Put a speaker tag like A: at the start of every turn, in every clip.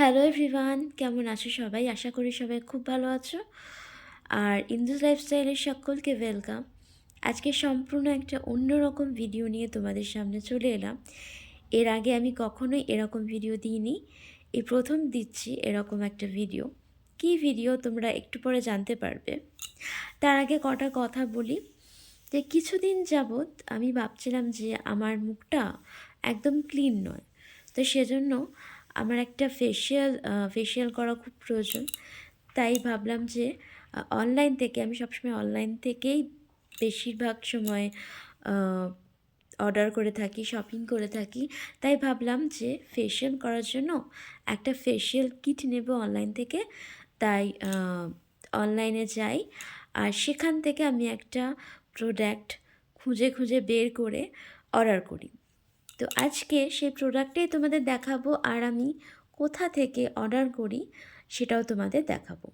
A: Hello everyone কেমন আছো সবাই? আশা করি সবাই খুব ভালো আছো। আর ইন্দুস লাইফস্টাইলের সকলকে ওয়েলকাম আজকে সম্পূর্ণ একটা অন্যরকম ভিডিও নিয়ে তোমাদের সামনে চলে এলাম। এর আগে আমি কখনোই এরকম ভিডিও দিইনি। এই প্রথম দিচ্ছি এরকম একটা ভিডিও কী ভিডিও তোমরা একটু পরে জানতে পারবে। তার আগে কটা কথা বলি। যে কিছুদিন যাবৎ আমি ভাবছিলাম যে আমার মুখটা একদম ক্লিন নয়। তো সেজন্য আমার একটা ফেশিয়াল ফেসিয়াল করা খুব প্রয়োজন। তাই ভাবলাম যে অনলাইন থেকে, আমি সবসময় অনলাইন থেকেই বেশিরভাগ সময় অর্ডার করে থাকি শপিং করে থাকি। তাই ভাবলাম যে ফেশিয়াল করার জন্য একটা ফেশিয়াল কিট নেব অনলাইন থেকে। তাই অনলাইনে যাই। আর সেখান থেকে আমি একটা প্রোডাক্ট খুঁজে খুঁজে বের করে অর্ডার করি। তো আজকে সেই প্রোডাক্টটাই তোমাদের দেখাবো আর আমি কোথা থেকে অর্ডার করি সেটাও তোমাদের দেখাবো।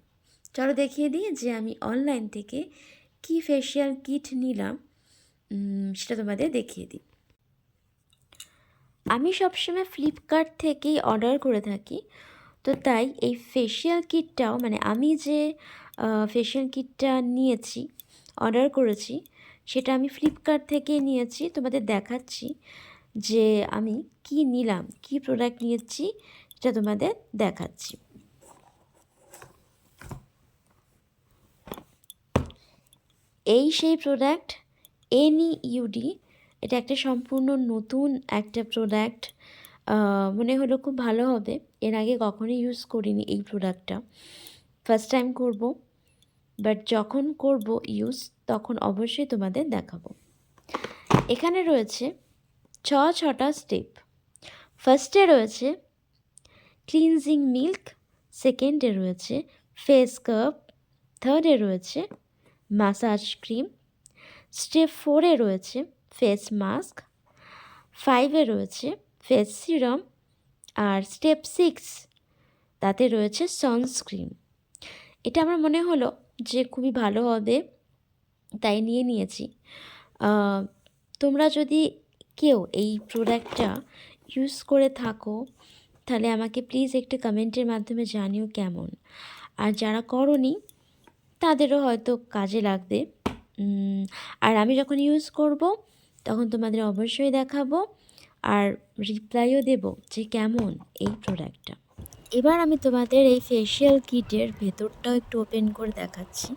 A: চলো দেখিয়ে দিই যে আমি অনলাইন থেকে কি ফেশিয়াল কিট নিলাম সেটা তোমাদের দেখিয়ে দিই। আমি সবসময় ফ্লিপকার্ট থেকেই অর্ডার করে থাকি, তো তাই এই ফেসিয়াল কিটটাও মানে আমি যে ফেশিয়াল কিটটা নিয়েছি অর্ডার করেছি, সেটা আমি ফ্লিপকার্ট থেকে নিয়েছি, তোমাদের দেখাচ্ছি। যে আমি কি নিলাম, কি প্রোডাক্ট নিয়েছি, সেটা তোমাদের দেখাচ্ছি। এই সেই প্রোডাক্ট এনি ইউডি এটা একটা সম্পূর্ণ নতুন একটা প্রোডাক্ট মনে হলো খুব ভালো হবে। এর আগে কখনোই ইউজ করিনি এই প্রোডাক্টটা ফার্স্ট টাইম করব বাট যখন করব ইউজ তখন অবশ্যই তোমাদের দেখাবো। এখানে রয়েছে ছ ছটা স্টেপ ফার্স্টে রয়েছে ক্লিনজিং মিল্ক সেকেন্ডে রয়েছে ফেস কাপ থার্ডে রয়েছে মাসাজ ক্রিম স্টেপ ফোরে রয়েছে ফেস মাস্ক ফাইভে রয়েছে ফেস সিরাম আর স্টেপ সিক্স তাতে রয়েছে সানস্ক্রিন এটা আমার মনে হলো যে খুবই ভালো হবে, তাই নিয়ে নিয়েছি। তোমরা যদি কেউ এই প্রোডাক্টটা ইউজ করে থাকো, তাহলে আমাকে প্লিজ একটু কমেন্টের মাধ্যমে জানিও কেমন। আর যারা করনি, তাদেরও হয়তো কাজে লাগবে। আর আমি যখন ইউজ করব, তখন তোমাদের অবশ্যই দেখাবো আর রিপ্লাইও দেব যে কেমন এই প্রোডাক্টটা এবার আমি তোমাদের এই ফেশিয়াল কিটের ভেতরটাও একটু ওপেন করে দেখাচ্ছি।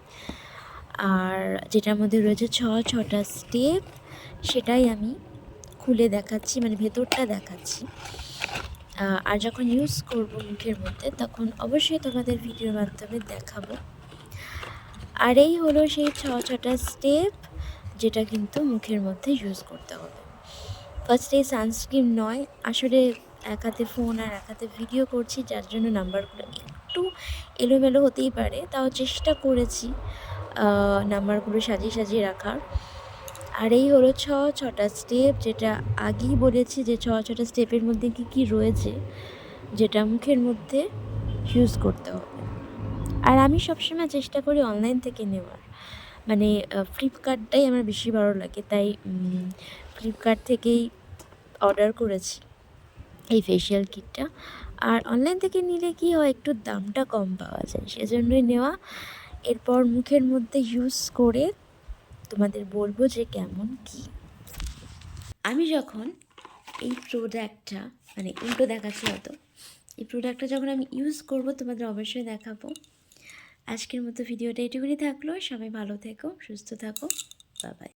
A: আর যেটার মধ্যে রয়েছে ছ ছটা স্টেপ সেটাই আমি খুলে দেখাচ্ছি মানে ভেতরটা দেখাচ্ছি। আর যখন ইউজ করব মুখের মধ্যে, তখন অবশ্যই তোমাদের ভিডিওর মাধ্যমে দেখাবো। আর এই হলো সেই ছ ছটা স্টেপ যেটা কিন্তু মুখের মধ্যে ইউজ করতে হবে। ফার্স্টে সানস্ক্রিন নয়, আসলে এক হাতে ফোন আর এক হাতে ভিডিও করছি, যার জন্য নাম্বারগুলো একটু এলোমেলো হতেই পারে। তাও চেষ্টা করেছি নাম্বারগুলো সাজিয়ে সাজিয়ে রাখার। আর এই হলো ছ, ছটা স্টেপ যেটা আগেই বলেছি যে ছ, ছটা স্টেপের মধ্যে কী কী রয়েছে, যেটা মুখের মধ্যে ইউজ করতে হবে। আর আমি সবসময় চেষ্টা করি অনলাইন থেকে নেওয়ার। মানে ফ্লিপকার্টটাই আমার বেশি ভালো লাগে, তাই ফ্লিপকার্ট থেকেই অর্ডার করেছি এই ফেসিয়াল কিটটা আর অনলাইন থেকে নিলে কি হয়, একটু দামটা কম পাওয়া যায়, সেজন্যই নেওয়া। এরপর মুখের মধ্যে ইউজ করে তোমাদের বলব যে কেমন কি। আমি যখন এই প্রোডাক্টটা মানে উল্টো দেখাচ্ছি হয়তো, এই প্রোডাক্টটা যখন আমি ইউজ করব তোমাদের অবশ্যই দেখাবো। আজকের মতো ভিডিওটা এটুকুনি থাকল, সবাই ভালো থেকো, সুস্থ থাকো বাবাই